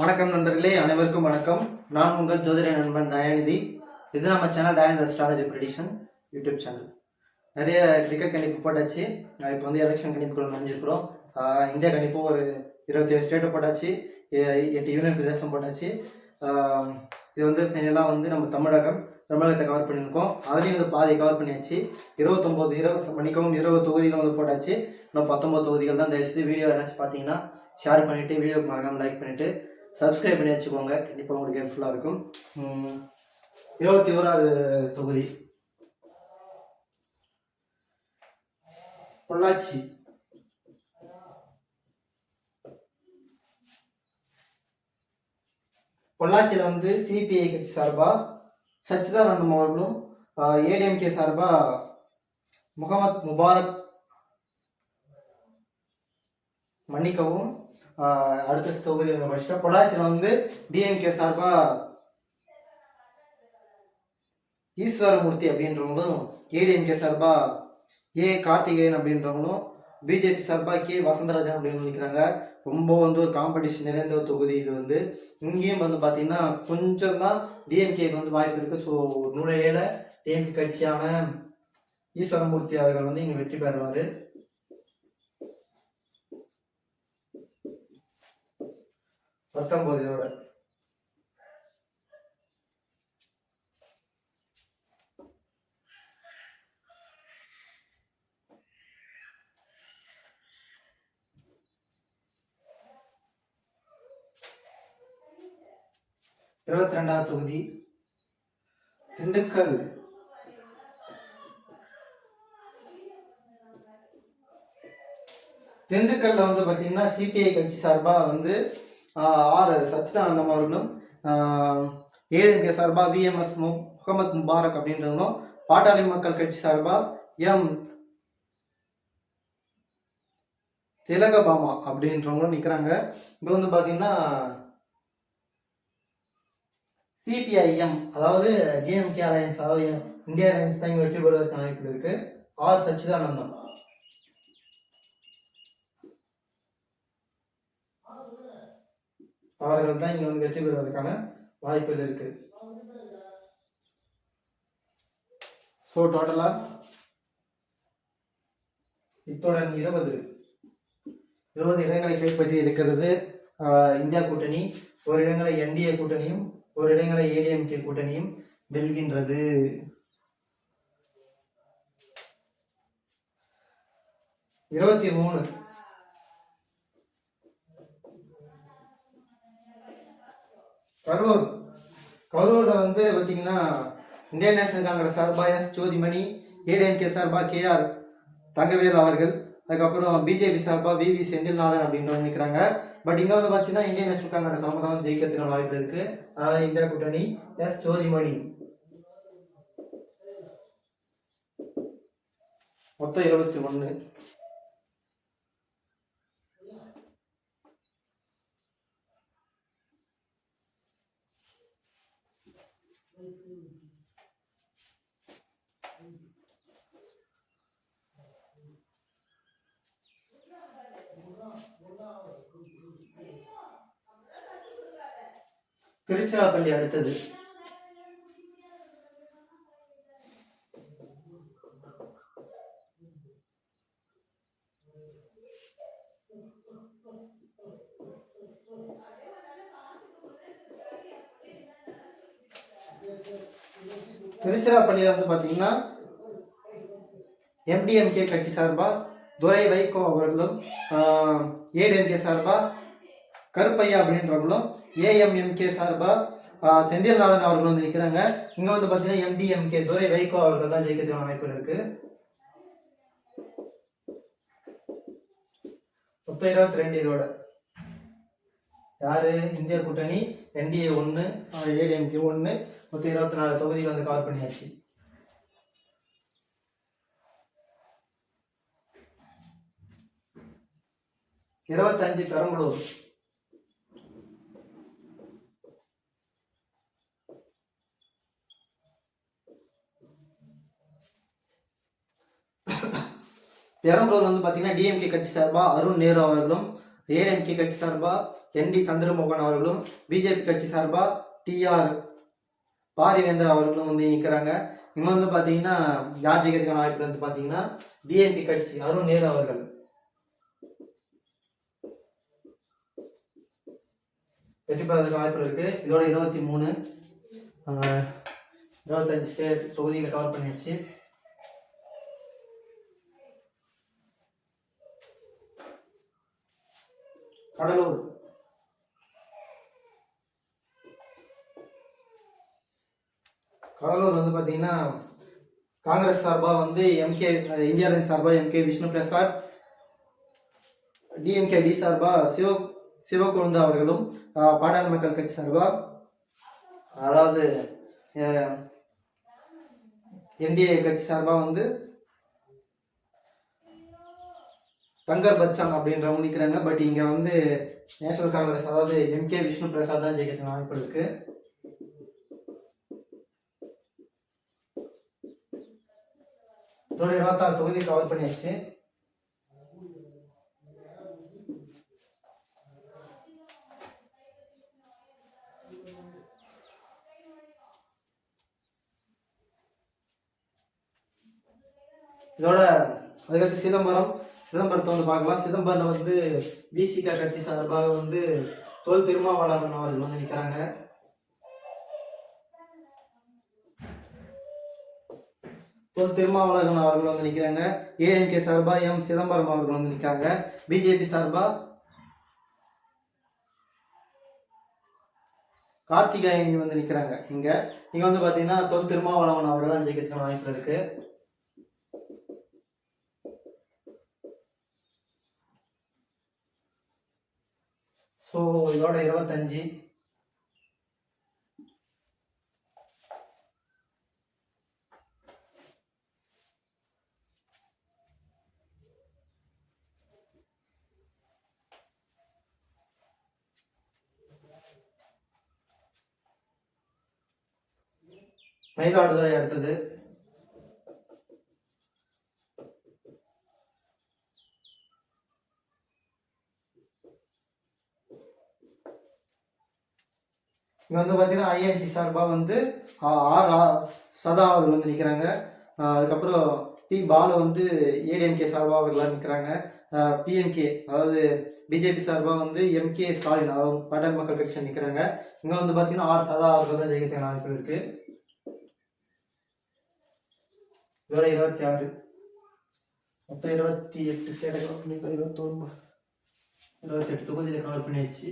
வணக்கம் நண்பர்களே அனைவருக்கும் வணக்கம். நான் உங்கள் ஜோதிட நண்பன் தயாநிதி. இது நம்ம channel Dayanidhi astrology prediction YouTube channel நிறைய கிரிக்கெட் கணிப்பு போட்டாச்சு. இப்போ வந்து எலெக்ஷன் கணிப்புகள் முடிஞ்சிருக்கிறோம் இந்தியா கணிப்பு ஒரு இருபத்தி ஏழு ஸ்டேட்டு போட்டாச்சு எட்டு யூனியன் பிரதேசம் போட்டாச்சு. இது வந்து ஃபைனலாக வந்து நம்ம தமிழகம் தமிழகத்தை கவர் பண்ணியிருக்கோம். அதுலேயும் வந்து பாதி கவர் பண்ணியாச்சு. இருபத்தொம்போது இருபது மணிக்கவும் இருபது தொகுதிகள் வந்து போட்டாச்சு. இன்னும் பத்தொம்பது தொகுதிகள் தான் தயவுசெய்து வீடியோ யாராச்சும் பார்த்தீங்கன்னா ஷேர் பண்ணிவிட்டு வீடியோக்கு மறக்காம லைக் பண்ணிவிட்டு சப்ஸ்கிரைப் பண்ணி வச்சுக்கோங்க. கண்டிப்பாக உங்களுக்கு ஹெல்ப்ஃபுல்லாக இருக்கும். இருபத்தி ஓராவது தொகுதி. பொள்ளாச்சி. பொள்ளாச்சியில் வந்து சிபிஐ கட்சி சார்பாக சச்சிதானந்தம் அவர்களும் ஏடிஎம்கே சார்பாக முகமது முபாரக் மன்னிக்கவும் அடுத்த தொகுதி வந்து படிச்சுட்டா. பொள்ளாச்சியில் வந்து டிஎம்கே சார்பா ஈஸ்வரமூர்த்தி அப்படின்றவங்களும் ஏடிஎம்கே சார்பா ஏ கார்த்திகேயன் அப்படின்றவங்களும் பிஜேபி சார்பா கே வசந்தராஜன் அப்படின்னு நிற்கிறாங்க ரொம்ப வந்து ஒரு காம்படிஷன் நிறைந்த ஒரு தொகுதி இது வந்து. இங்கேயும் வந்து பார்த்தீங்கன்னா கொஞ்சம் தான் டிஎம்கேக்கு வந்து வாய்ப்பு இருக்குது ஸோ நுழையில டிஎம்கே கட்சியான ஈஸ்வரமூர்த்தி அவர்கள் வந்து இங்கே வெற்றி பெறுவார். பத்தொன்பது இதோட. இருபத்தி ரெண்டாவது தொகுதி. திண்டுக்கல். திண்டுக்கல்ல வந்து பாத்தீங்கன்னா சிபிஐ கட்சி சார்பா வந்து ஆர் சச்சிதானந்தம் அவர்களும் ஏடிஎம்கே சார்பா விஎம்எஸ் முகமது முபாரக் அப்படின்றவங்களும் பாட்டாளி மக்கள் கட்சி சார்பா எம் திலகபாமா அப்படின்றவங்களும் நிற்கிறாங்க இப்போ வந்து பார்த்தீங்கன்னா சிபிஐஎம் அதாவது டிஎம்கே அலையன்ஸ் அதாவது இந்தியா அலையன்ஸ் தான் இங்க வெற்றி பெறுவதற்கான வாய்ப்பு இருக்கு. ஆர் சச்சிதானந்தம். அவர்கள் தான் இங்க வந்து வெற்றி பெறுவதற்கான வாய்ப்புகள் இருக்கு. ஸோ டோட்டலா இத்துடன் இருபது. இருபது இடங்களை கைப்பற்றி இருக்கிறது இந்தியா கூட்டணி ஒரு இடங்களை என்டிஏ கூட்டணியும் ஒரு இடங்களை ஏடிஎம்கே கூட்டணியும் வெல்கின்றது. இருபத்தி மூணு. கரூர். கரூரில் வந்து பார்த்தீங்கன்னா இந்தியன் நேஷனல் காங்கிரஸ் சார்பாக எஸ் ஜோதிமணி ஏடிஎம்கே சார்பா கேஆர் தங்கவேல் அவர்கள் அதுக்கப்புறம் பிஜேபி சார்பா வி வி செந்தில்நாதன் அப்படின்னு நிற்கிறாங்க பட் இங்கே வந்து பார்த்தீங்கன்னா இந்தியன் நேஷனல் காங்கிரஸ் அவங்க தான் ஜெயிக்கிறதுக்கான வாய்ப்பு இருக்கு. அதாவது இந்தியா கூட்டணி எஸ் ஜோதிமணி. மொத்தம் இருபத்தி ஒன்று திருச்சிராப்பள்ளி அடுத்தது. திருச்சிராப்பள்ளியில் வந்து பார்த்தீங்கன்னா எம்டிஎம்கே கட்சி சார்பா துரை வைகோ அவர்களும் ஏடிஎம்கே சார்பா கருப்பையா அப்படின்றவங்களும் ஏஎம்எம்கே சார்பா செந்தில்நாதன் அவர்கள் வந்து நிற்கிறாங்க இங்கே வந்து பார்த்தீங்கன்னா எம்டிஎம்கே துரை வைகோ அவர்கள் தான் ஜெயிக்கிறதுக்கான வாய்ப்பு இருக்கு. மொத்தம் இருபத்தி ரெண்டு இதோட. யாரு? இந்திய கூட்டணி என்டிஏ ஒன்று ஏடிஎம்கே ஒன்று மொத்தம் இருபத்தி நாலு தொகுதி வந்து கவர் பண்ணியாச்சு. இருபத்தஞ்சு பெரம்பலூர். பெரம்பலூர் வந்து பார்த்தீங்கன்னா டிஎம்கே கட்சி சார்பா அருண் நேரு அவர்களும் ஏஎம்கே கட்சி சார்பா என் டி சந்திரமோகன் அவர்களும் பிஜேபி கட்சி சார்பா டிஆர் பாரிவேந்தர் அவர்களும் வந்து நிற்கிறாங்க இங்க வந்து பாத்தீங்கன்னா யார் ஜெயிக்கிறதுக்கான வாய்ப்பு வந்து பாத்தீங்கன்னா டிஎம்பி கட்சி அருண் நேரு அவர்கள். வெற்றி பெறதுக்கு வாய்ப்பு இருக்கு. இதோட இருபத்தி மூணு இருபத்தஞ்சு ஸ்டேட் தொகுதிகளை கவர் பண்ணியாச்சு. கடலூர். கடலூர் வந்து பார்த்தீங்கன்னா காங்கிரஸ் சார்பாக வந்து எம்கே இந்தியாவின் சார்பாக சார்பா MK Vishnu Prasad DMK D சார்பாக சிவ சிவகுழுந்தா அவர்களும் பாடாளி மக்கள் கட்சி சார்பாக அதாவது என்டிஏ கட்சி சார்பாக வந்து தங்கர் பச்சான் அப்படின்றவங்க நிற்கிறாங்க பட் இங்கே வந்து நேஷனல் காங்கிரஸ் அதாவது எம்கே விஷ்ணு பிரசாத் தான் ஜெயிக்கிறதுக்கு வாய்ப்பு இருக்கு. இதோட இருபத்தாறு தொகுதி கவர் பண்ணியாச்சு. இதோட அதுக்கடுத்து சிதம்பரம். சிதம்பரத்தை வந்து பார்க்கலாம். சிதம்பரத்தில் வந்து விசிக கட்சி சார்பாக வந்து தொல் திருமாவளவன் அவர்கள் வந்து நிற்கிறாங்க தொல் திருமாவளவன் அவர்கள் வந்து நிற்கிறாங்க ஏஎம்கே சார்பா எம் சிதம்பரம் அவர்கள் வந்து நிற்கிறாங்க பிஜேபி சார்பாக கார்த்திகாயனி வந்து நிற்கிறாங்க இங்கே. இங்கே வந்து பார்த்தீங்கன்னா தொல் திருமாவளவன் அவர்கள் தான் ஜெயிக்கிறதுக்கான வாய்ப்பு இருக்குது ஸோ இதோட இருபத்தஞ்சு. மயிலாடுதுறை அடுத்தது. இங்கே வந்து பார்த்தீங்கன்னா ஐஎன்சி சார்பா வந்து ஆ- ஆர் ஆ- சதா அவர்கள் வந்து நிற்கிறாங்க அதுக்கப்புறம் பி பாலு வந்து ஏடிஎம்கே சார்பா அவர்களாக நிற்கிறாங்க பிஎம்கே அதாவது பிஜேபி சார்பாக வந்து எம்கே ஸ்டாலின் அதாவது பாட்டாளி மக்கள் கட்சி நிற்கிறாங்க இங்கே வந்து பார்த்தீங்கன்னா ஆர் சதா அவர்கள் தான் ஜெயிக்கிறதுக்கான வாய்ப்பு இருக்குது இதோட இருபத்தி ஆறு. மொத்தம் இருபத்தி எட்டு ஸ்டேட்டை இருபத்தொன்பது இருபத்தி எட்டு தொகுதியில் கவர் பண்ணியாச்சு.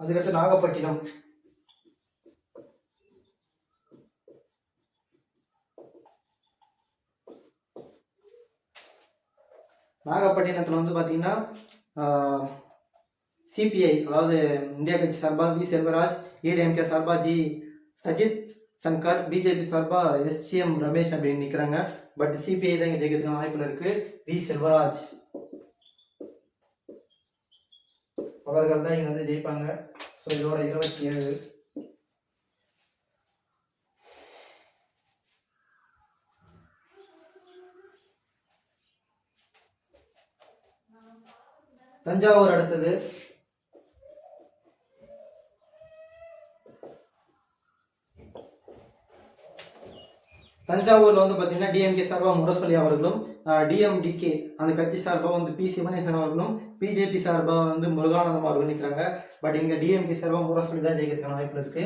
அதுக்கடுத்து நாகப்பட்டினம். நாகப்பட்டினத்தில் வந்து பார்த்தீங்கன்னா சிபிஐ அதாவது இந்தியா கட்சி சார்பாக வி செல்வராஜ் ஏடிஎம்கே சார்பாக ஜி சஜித் சங்கர் பிஜேபி சார்பாக எஸ்ஜிஎம் ரமேஷ் அப்படின்னு நிற்கிறாங்க பட் சிபிஐ தான் இங்கே ஜெயிக்கிறதுக்கு வாய்ப்பில் இருக்கு. வி செல்வராஜ். அவர்கள் தான் இங்கே வந்து ஜெயிப்பாங்க. ஸோ இதோட இருபத்தி ஏழு. தஞ்சாவூர் அடுத்தது. தஞ்சாவூர்ல வந்து பாத்தீங்கன்னா டிஎம்கே சார்பா முரசொலி அவர்களும் டிஎம்டிகே அந்த கட்சி சார்பா வந்து பி சிவனேசன் அவர்களும் பிஜேபி சார்பா வந்து முருகானந்தம் அவர்கள் நிற்கிறாங்க பட் இங்க டிஎம்கே சார்பா முரசொலி தான் ஜெயிக்கிறதுக்கான வாய்ப்பு இருக்கு.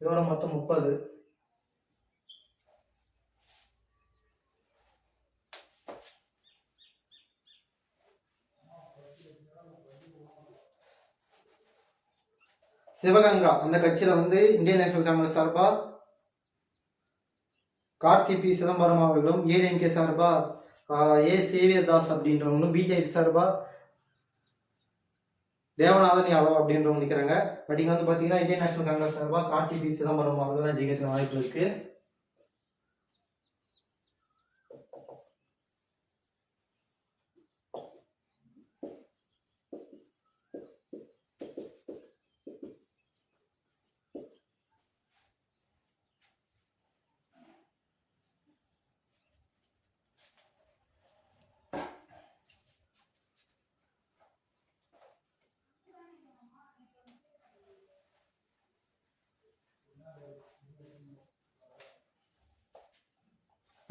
இதோட மொத்தம் முப்பது. சிவகங்கா அந்த கட்சியில வந்து இந்தியன் நேஷனல் காங்கிரஸ் சார்பா கார்த்தி பி. சிதம்பரம் அவர்களும் ஏடிஎம்கே சார்பா ஏ. சேவியர் தாஸ் அப்படின்றவங்களும் பிஜேபி சார்பா தேவநாதன் யாதவ் அப்படின்றவங்க நிற்கிறாங்க பட் இங்க வந்து பாத்தீங்கன்னா இந்தியன் நேஷனல் காங்கிரஸ் சார்பா கார்த்தி பி. சிதம்பரம் அவர்கள் தான் ஜெயிக்கிறதுக்கு வாய்ப்பு இருக்கு.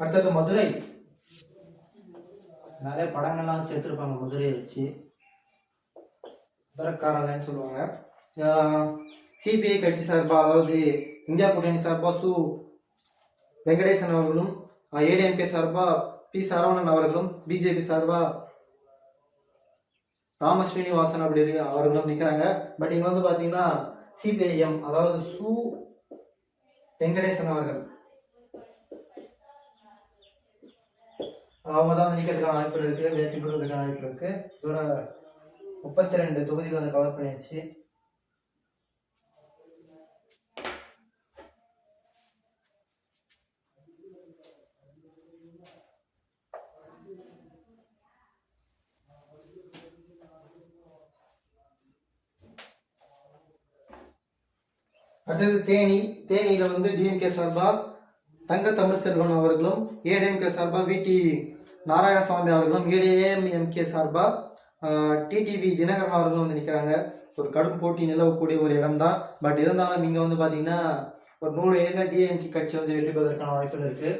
அடுத்தது மதுரை. நிறைய படங்கள்லாம் சேர்த்துருப்பாங்க மதுரையை வச்சு. மதுரக்காரன்னு சொல்லுவாங்க. சிபிஐ கட்சி சார்பாக அதாவது இந்தியா கூட்டணி சார்பாக சு. வெங்கடேசன் அவர்களும் ஏடிஎம்கே சார்பாக பி. சரவணன் அவர்களும் பிஜேபி சார்பாக ராம ஸ்ரீனிவாசன் அப்படி அவர்களும் நிற்கிறாங்க பட் இங்கே வந்து பார்த்தீங்கன்னா சிபிஐஎம் அதாவது சு. வெங்கடேசன் அவர்கள். அவங்க தான் வந்து நிற்கிறதுக்கான வாய்ப்பு இருக்கு வெற்றி பெறுவதற்கான வாய்ப்பு இருக்கு. இதோட முப்பத்தி ரெண்டு தொகுதியில் வந்து கவர் பண்ணியாச்சு. அடுத்தது தேனி தேனியில வந்து டிஎம்கே சார்பா தங்க தமிழ் செல்வன் அவர்களும் ஏடிஎம்கே சார்பா விடி நாராயணசுவாமி அவர்களும் ஏடிஎம்எம்கே சார்பா டிடிவி தினகரன் அவர்களும் வந்து நிற்கிறாங்க ஒரு கடும் போட்டி நிலவக்கூடிய ஒரு இடம் தான் பட் இருந்தாலும் இங்கே வந்து பார்த்தீங்கன்னா ஒரு நூறு ஏரியா டிஎம்கே கட்சி வந்து வெற்றி பெறுவதற்கான வாய்ப்புகள் இருக்குது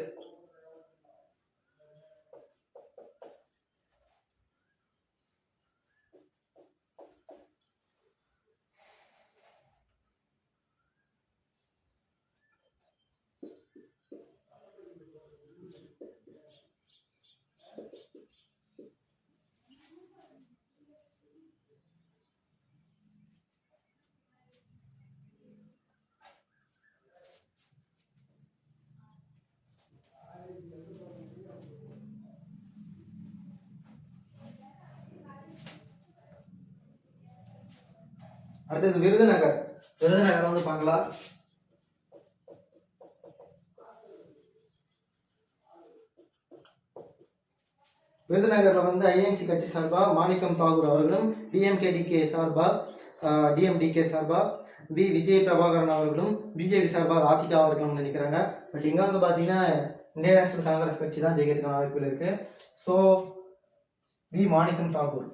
அடுத்தது விருதுநகர். விருதுநகர் வந்து பங்களா விருதுநகர்ல வந்து ஐஎன்சி கட்சி சார்பா மாணிக்கம் தாகூர் அவர்களும் டிஎம்கே டிகே சார்பா டிஎம்டிகே சார்பா வி. விஜய் பிரபாகரன் அவர்களும் பிஜேபி சார்பா ராதிகா அவர்களும் வந்து நிற்கிறாங்க பட் இங்க வந்து பாத்தீங்கன்னா இந்திய நேஷனல் காங்கிரஸ் கட்சி தான் ஜெயிக்கிறதுக்கான வாய்ப்புகள் இருக்கு. So V. மாணிக்கம் தாகூர்.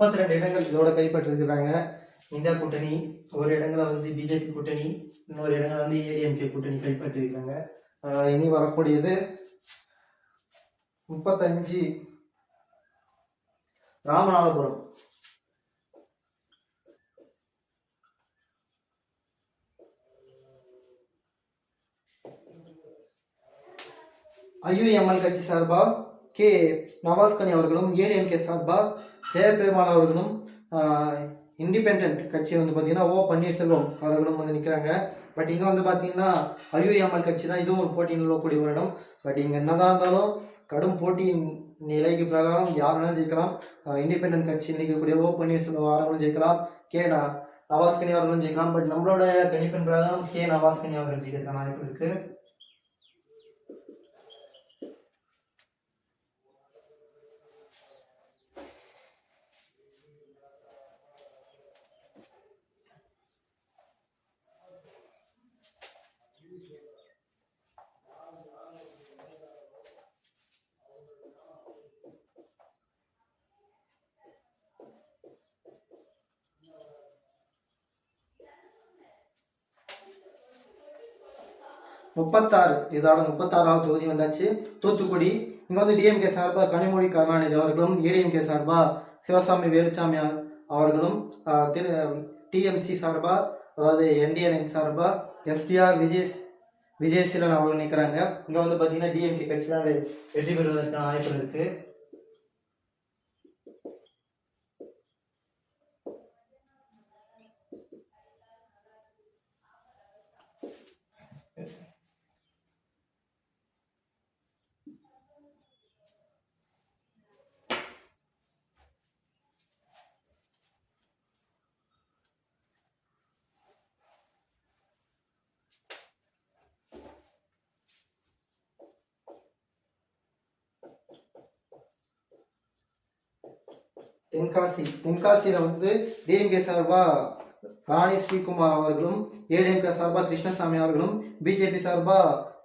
முப்பத்தி ரெண்டு இடங்கள் இதோட கைப்பற்றிருக்கிறாங்க. இந்தியா கூட்டணி ஒரு இடங்களை வந்து பிஜேபி கூட்டணி இன்னொரு இடங்கள் வந்து ஏடிஎம்கே கூட்டணி கைப்பற்றிருக்காங்க. இனி வரக்கூடியது முப்பத்தஞ்சு ராமநாதபுரம். ஐயுஎம்எல் கட்சி சார்பா கே நவாஸ்கனி அவர்களும் ஏடிஎம்கே சார்பாக ஜெயபெருமாள் அவர்களும் இண்டிபெண்ட் கட்சி வந்து பார்த்தீங்கன்னா ஓ பன்னீர்செல்வம் அவர்களும் வந்து நிற்கிறாங்க பட் இங்கே வந்து பார்த்தீங்கன்னா ஐயுஎம்எல் கட்சி தான் இதுவும் ஒரு போட்டி நிலவக்கூடிய ஒரு இடம். பட் இங்கே என்னதான் இருந்தாலும் கடும் போட்டியின் நிலைக்கு பிரகாரம் யார் வேணாலும் ஜெயிக்கலாம். இண்டிபெண்ட் கட்சி நிற்கக்கூடிய ஓ பன்னீர்செல்வம் அவர்களும் ஜெயிக்கலாம். கே நவாஸ்கனி அவர்களும் ஜெயிக்கலாம். பட் நம்மளோட கணிப்பின் பிரகாரம் கே நவாஸ்கனி அவர்கள் ஜெயிக்கிறதுக்கான வாய்ப்பு இருக்குது முப்பத்தாறு இதோட முப்பத்தாறாவது தொகுதி வந்தாச்சு. தூத்துக்குடி இங்கே வந்து டிஎம்கே சார்பா கனிமொழி கருணாநிதி அவர்களும் ஏடிஎம்கே சார்பா சிவசாமி வேலுச்சாமி அவர்களும் திரு டிஎம்சி சார்பாக அதாவது என்டிஎன் சார்பாக எஸ்டிஆர் விஜய் விஜயசீலன் அவர்கள் நிற்கிறாங்க இங்கே வந்து பார்த்தீங்கன்னா டிஎம்கே கட்சி தான் வெற்றி பெறுவதற்கான வாய்ப்பு இருக்குது தென்காசி தென்காசியில் வந்து டிஎம்கே சார்பா ராணி ஸ்ரீகுமார் அவர்களும் ஏடிஎம்கே சார்பா கிருஷ்ணசாமி அவர்களும் பிஜேபி சார்பா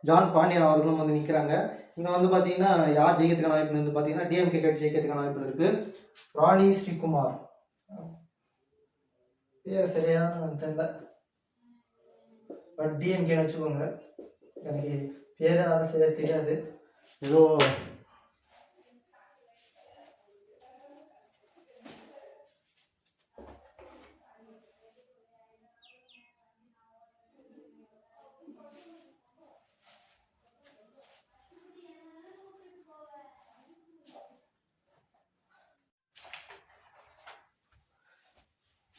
ஜான் பாண்டியன் அவர்களும் வந்து நிற்கிறாங்க இங்கே வந்து பார்த்தீங்கன்னா யார் ஜெயிக்கிறதுக்கான வாய்ப்பு வந்து பார்த்தீங்கன்னா டிஎம்கே கட்சி ஜெயிக்கிறதுக்கான வாய்ப்பு இருக்கு. ராணி ஸ்ரீகுமார். பேர் சரியான தெரியல. பட் டிஎம்கேன்னு வச்சுக்கோங்க. எனக்கு பேர் அது தெரியாது. ஏதோ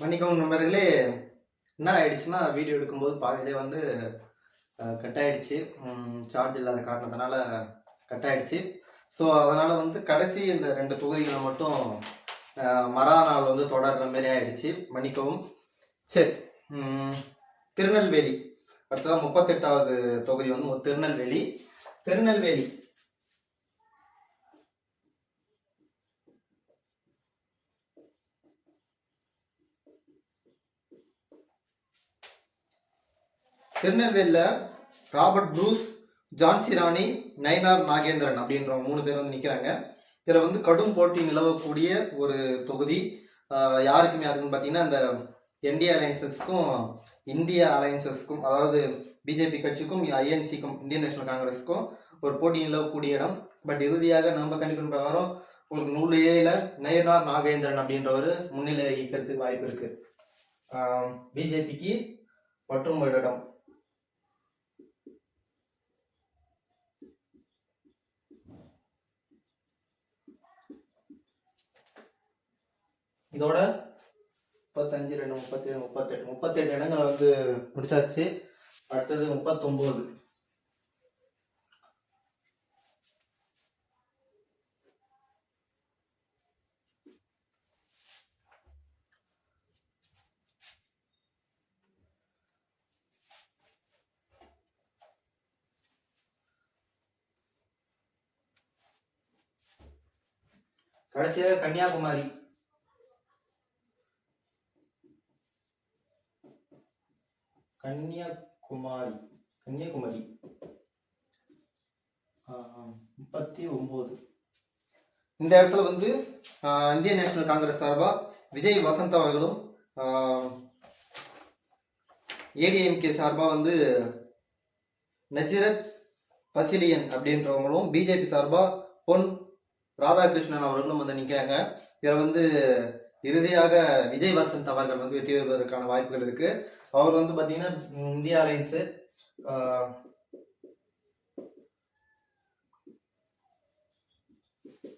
மன்னிக்கவும் நண்பர்களே என்ன ஆயிடுச்சுன்னா வீடியோ எடுக்கும்போது பாதியிலே வந்து கட் ஆயிடுச்சு சார்ஜ் இல்லாத காரணத்தினால கட் ஆயிடுச்சு ஸோ அதனால் வந்து கடைசி இந்த ரெண்டு தொகுதிகளை மட்டும் அஹ், மறா நாள் வந்து தொடர்ற மாதிரி ஆயிடுச்சு. மன்னிக்கவும். சரி திருநெல்வேலி. அடுத்ததான் முப்பத்தெட்டாவது தொகுதி வந்து திருநெல்வேலி. திருநெல்வேலி. திருநெல்வேலியில் ராபர்ட் ப்ரூஸ் ஜான்சி ராணி நயனார் நாகேந்திரன் அப்படின்ற மூணு பேர் வந்து நிற்கிறாங்க இதில் வந்து கடும் போட்டி நிலவக்கூடிய ஒரு தொகுதி. யாருக்குமே யாருக்குன்னு பார்த்தீங்கன்னா இந்த என்டிஏ அலையன்சஸ்க்கும் இந்திய அலையன்சஸ்க்கும் அதாவது பிஜேபி கட்சிக்கும் ஐஎன்சிக்கும் இந்தியன் நேஷனல் காங்கிரஸுக்கும் ஒரு போட்டி நிலவக்கூடிய இடம். பட் இறுதியாக நம்ம கணிப்பின் பிரகாரம் ஒரு நூறு ஏழில் நயனார் நாகேந்திரன் அப்படின்றவர் முன்னிலை வகிக்கிறதுக்கு வாய்ப்பு இருக்குது பிஜேபிக்கு மற்றும் ஒரு இடம். இதோட முப்பத்தஞ்சு ரெண்டு முப்பத்தேழு முப்பத்தெட்டு. முப்பத்தெட்டு இடங்கள் வந்து முடிச்சாச்சு. அடுத்தது முப்பத்தொம்போது. கடைசியாக கன்னியாகுமரி. கன்னியாகுமாரி கன்னியாகுமரி. முப்பத்தி ஒம்பது இந்த இடத்துல வந்து இந்திய நேஷனல் காங்கிரஸ் சார்பாக விஜய் வசந்த் அவர்களும் ஏடிஎம்கே சார்பாக வந்து நசிரத் பசிலியன் அப்படின்றவங்களும் பிஜேபி சார்பாக பொன் ராதாகிருஷ்ணன் அவர்களும் வந்து நிற்கிறாங்க இதில் வந்து இறுதியாக விஜய் வசந்த் அவர்கள் வந்து வெற்றி பெறுவதற்கான வாய்ப்புகள் இருக்கு. அவர் வந்து பாத்தீங்கன்னா இந்தியா அலைன்ஸு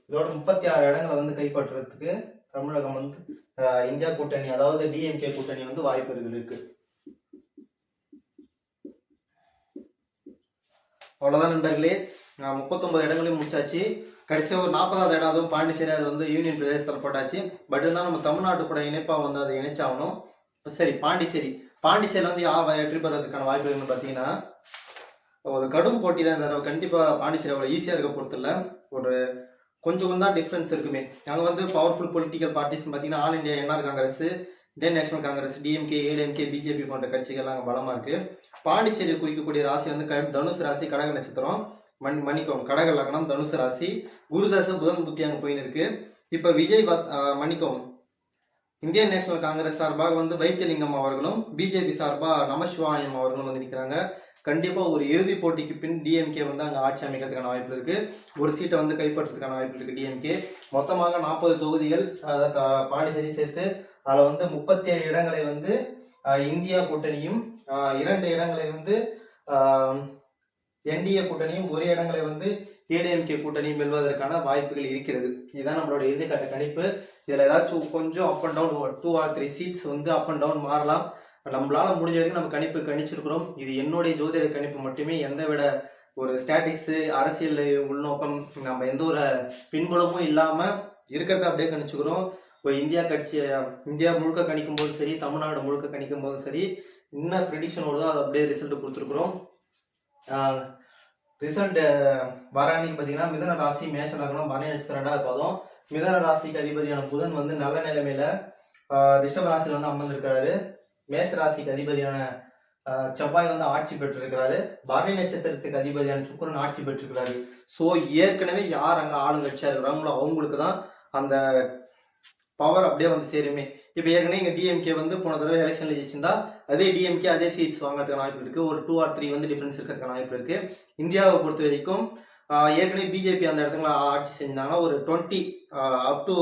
இதோட முப்பத்தி ஆறு இடங்களை வந்து கைப்பற்றுறதுக்கு தமிழகம் வந்து ஆஹ், இந்தியா கூட்டணி அதாவது டிஎம்கே கூட்டணி வந்து வாய்ப்புகள் இருக்கு. அவ்வளோதான் நண்பர்களே. நான் முப்பத்தொன்பது இடங்களையும் முடிச்சாச்சு. கடைசியாக ஒரு நாற்பதாவது இடம் அதுவும் பாண்டிச்சேரி அது வந்து யூனியன் பிரதேசத்தில் போட்டாச்சு. பட் இருந்தாலும் நம்ம தமிழ்நாட்டு கூட இணைப்பாக வந்து அதை இணைச்சாகணும். சரி பாண்டிச்சேரி. பாண்டிச்சேரியில் வந்து யார் வெற்றி பெறதுக்கான வாய்ப்பு என்னன்னு பார்த்தீங்கன்னா ஒரு கடும் போட்டி தான் இந்த தடவை. கண்டிப்பாக பாண்டிச்சேரி அவ்வளோ ஈஸியாக இருக்க பொறுத்தில்ல ஒரு கொஞ்சம் தான் டிஃப்ரென்ஸ் இருக்குமே. அங்கே வந்து பவர்ஃபுல் பொலிட்டிக்கல் பார்ட்டிஸ் பார்த்தீங்கன்னா All India NR Congress Indian National Congress DMK ADMK BJP போன்ற கட்சிகள்லாம் அங்கே பலமாக இருக்குது பாண்டிச்சேரி குறிக்கக்கூடிய ராசி வந்து க- தனுசு ராசி கடக நட்சத்திரம். மணி மன்னிக்கவும் கடக லக்னம் தனுசு ராசி குருதச புதன் புத்தி அங்கே போயின்னு இருக்கு. இப்போ விஜய் மன்னிக்கவும். இந்தியன் நேஷனல் காங்கிரஸ் சார்பாக வந்து வைத்தியலிங்கம் அவர்களும் பிஜேபி சார்பாக நமசிவாயம் அவர்களும் வந்து நிற்கிறாங்க கண்டிப்பாக ஒரு இறுதி போட்டிக்கு பின் டிஎம்கே வந்து அங்கே ஆட்சி அமைக்கிறதுக்கான வாய்ப்பு இருக்கு. ஒரு சீட்டை வந்து கைப்பற்றுறதுக்கான வாய்ப்பு இருக்கு டிஎம்கே மொத்தமாக நாற்பது தொகுதிகள் அதை பாண்டிச்சேரி சேர்த்து அதில் வந்து முப்பத்தி ஏழு இடங்களை வந்து இந்தியா கூட்டணியும் இரண்டு இடங்களை வந்து என்டிஏ கூட்டணியும் ஒரு இடங்களை வந்து ஏடிஎம்கே கூட்டணியும் வெல்வதற்கான வாய்ப்புகள் இருக்கிறது. இதுதான் நம்மளோட இறுதிக்கட்ட கணிப்பு. இதில் ஏதாச்சும் கொஞ்சம் up and down two or three seats வந்து அப் அண்ட் டவுன் மாறலாம். நம்மளால முடிஞ்ச வரைக்கும் நம்ம கணிப்பு கணிச்சிருக்கிறோம். இது என்னுடைய ஜோதிட கணிப்பு மட்டுமே. எந்த விட ஒரு ஸ்டாட்டிக்ஸு அரசியல் உள்நோக்கம் நம்ம எந்த ஒரு பின்புலமும் இல்லாமல் இருக்கிறத அப்படியே கணிச்சுக்கிறோம். இப்போ இந்தியா கட்சி இந்தியா முழுக்க கணிக்கும் போதும் சரி தமிழ்நாடு முழுக்க கணிக்கும் போதும் சரி என்ன ப்ரிடிஷன் அதை அப்படியே ரிசல்ட் கொடுத்துருக்குறோம். ரிசல்ட் வர அன்னைக்கு பார்த்தீங்கன்னா மிதன ராசி மேஷ லக்னம் பரணி நட்சத்திரம் ரெண்டாவது பாதம். மிதன ராசிக்கு அதிபதியான புதன் வந்து நல்ல நிலைமையில ரிஷப ராசியில் வந்து அமர்ந்திருக்கிறாரு. மேஷ ராசிக்கு அதிபதியான செவ்வாய் வந்து ஆட்சி பெற்றிருக்கிறாரு. பரணி நட்சத்திரத்துக்கு அதிபதியான சுக்கிரன் ஆட்சி பெற்றிருக்கிறாரு. ஸோ ஏற்கனவே யார் அங்கே ஆளுங்கட்சியாக இருக்கிறாங்களோ அவங்களுக்கு தான் அந்த பவர் அப்படியே வந்து சேருமே. இப்போ ஏற்கனவே இங்கே டிஎம்கே வந்து போன தடவை எலெக்ஷன்ல ஜெயிச்சிருந்தா அதே டிஎம்கே அதே சீட்ஸ் வாங்குறதுக்கான வாய்ப்பு இருக்கு. ஒரு டூ ஆர் த்ரீ வந்து டிஃபரன்ஸ் இருக்கிறதுக்கான வாய்ப்பு இருக்கு. இந்தியாவை பொறுத்த வரைக்கும் ஏற்கனவே பிஜேபி அந்த இடத்துல ஆட்சி செஞ்சாங்கன்னா ஒரு twenty up to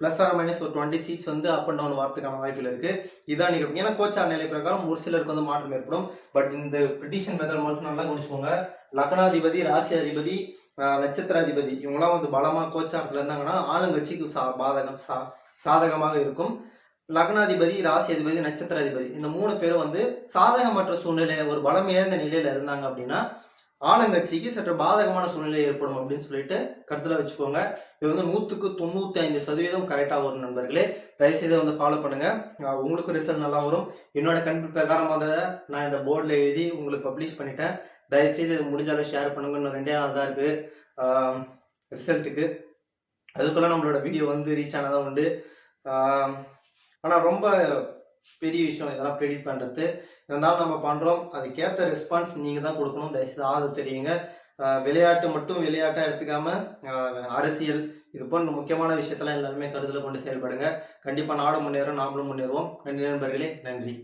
plus or minus ஒரு டுவெண்ட்டி சீட்ஸ் வந்து அப் அண்ட் டவுன் வரதுக்கான வாய்ப்பில் இருக்கு. இதான் நீங்க ஏன்னா கோச்சார் நிலை பிரகாரம் ஒரு சிலருக்கு வந்து மாற்றம் ஏற்படும். பட் இந்த பிரிட்டிஷன் மெத்தட் மட்டும் நல்லா கவனிச்சுக்கோங்க. லக்னாதிபதி ராசி அதிபதி நட்சத்திராதிபதி இவங்கெல்லாம் வந்து பலமா கோச்சாரத்துல இருந்தாங்கன்னா ஆளுங்கட்சிக்கு சா பாதகம் சா சாதகமாக இருக்கும். லக்னாதிபதி ராசி அதிபதி நட்சத்திராதிபதி இந்த மூணு பேரும் வந்து சாதகமற்ற சூழ்நிலையில ஒரு பலம் இழந்த நிலையில இருந்தாங்க அப்படின்னா ஆளுங்கட்சிக்கு சற்று பாதகமான சூழ்நிலை ஏற்படும் அப்படின்னு சொல்லிட்டு கருத்துல வச்சுக்கோங்க. இது வந்து நூத்துக்கு தொண்ணூத்தி ஐந்து சதவீதம் கரெக்டா வரும் நண்பர்களே. தயவுசெய்து வந்து ஃபாலோ பண்ணுங்க. உங்களுக்கு ரிசல்ட் நல்லா வரும். என்னோட கண் பிரகாரமாக நான் இந்த போர்டில் எழுதி உங்களுக்கு பப்ளிஷ் பண்ணிட்டேன். தயவுசெய்து இது முடிஞ்ச அளவு ஷேர் பண்ணுங்க இன்னும் ரெண்டே நாள் தான் இருக்கு ரிசல்ட்டுக்கு அதுக்குள்ளே நம்மளோட வீடியோ வந்து ரீச் ஆனதான் உண்டு. ஆனால் ரொம்ப பெரிய விஷயம் இதெல்லாம் ப்ரெடிட் பண்ணுறது இருந்தாலும் நம்ம பண்ணுறோம் அதுக்கேற்ற ரெஸ்பான்ஸ் நீங்கள் தான் கொடுக்கணும். தயவுசெய்து ஆது தெரியுங்க விளையாட்டு மட்டும் விளையாட்டாக எடுத்துக்காம அரசியல் இது போன்ற முக்கியமான விஷயத்தெல்லாம் எல்லாருமே கருத்தில் கொண்டு செயல்படுங்க. கண்டிப்பாக நாடும் முன்னேறும் நாமளும் முன்னேறுவோம். நன்றி நண்பர்களே. நன்றி.